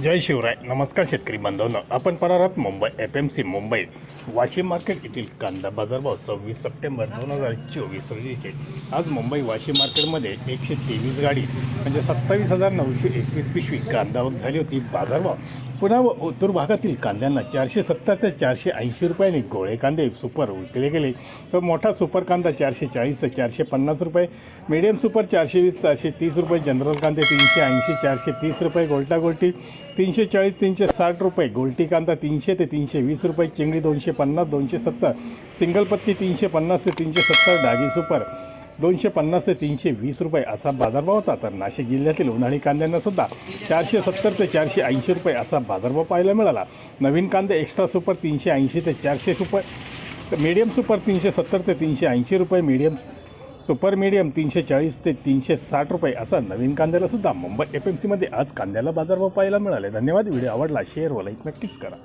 जय शिवराय. नमस्कार शेतकरी बांधवांनो आपण परत Mumbai F M C Mumbai. Washim market येथील कांदा बाजारभाव सव्वीस सप्टेंबर दोन हजार चोवीस रोजीचे आज मुंबई वाशिम मार्केटमध्ये एकशे तेवीस गाडी म्हणजे सत्तावीस हजार नऊशे एकवीस पिशवी कांदावर झाली होती. बाजारभाव पुन्हा व उत्तर भागातील कांद्यांना चारशे सत्तर ते चारशे ऐंशी रुपयांनी गोळे कांदे सुपर विकले गेले. तर मोठा सुपर कांदा चारशे चाळीस ते चारशे पन्नास रुपये मीडियम सुपर चारशे वीस चारशे तीस रुपये जनरल कांदे तीनशे ऐंशी चारशे तीस रुपये गोल्टा गोल्टी तीनशे चाळीस तीनशे साठ रुपये. गोल्टी कांदा तीनशे ते तीनशे वीस रुपये चिंगडी दोनशे पन्नास दोनशे सत्तर सिंगल पत्ती तीनशे पन्नास ते तीनशे सत्तर डागी सुपर दोनशे पन्नास ते तीनशे वीस रुपये असा बाजारभाव होता. तर नाशिक जिल्ह्यातील उन्हाळी कांद्यांना सुद्धा चारशे सत्तर ते चारशे ऐंशी रुपये असा बाजारभाव पाहायला मिळाला. नवीन कांदे एक्स्ट्रा सुपर तीनशे ऐंशी ते चारशे रुपये मीडियम सुपर तीनशे सत्तर ते तीनशे ऐंशी रुपये मीडियम सुपर मीडियम तीनशे चाळीस ते तीनशे साठ रुपये असा नवीन कांद्याला सुद्धा मुंबई एफ एम सीमध्ये आज कांद्याला बाजारभाव पाहायला मिळाले. धन्यवाद. व्हिडिओ आवडला शेअर व लाईक नक्कीच करा.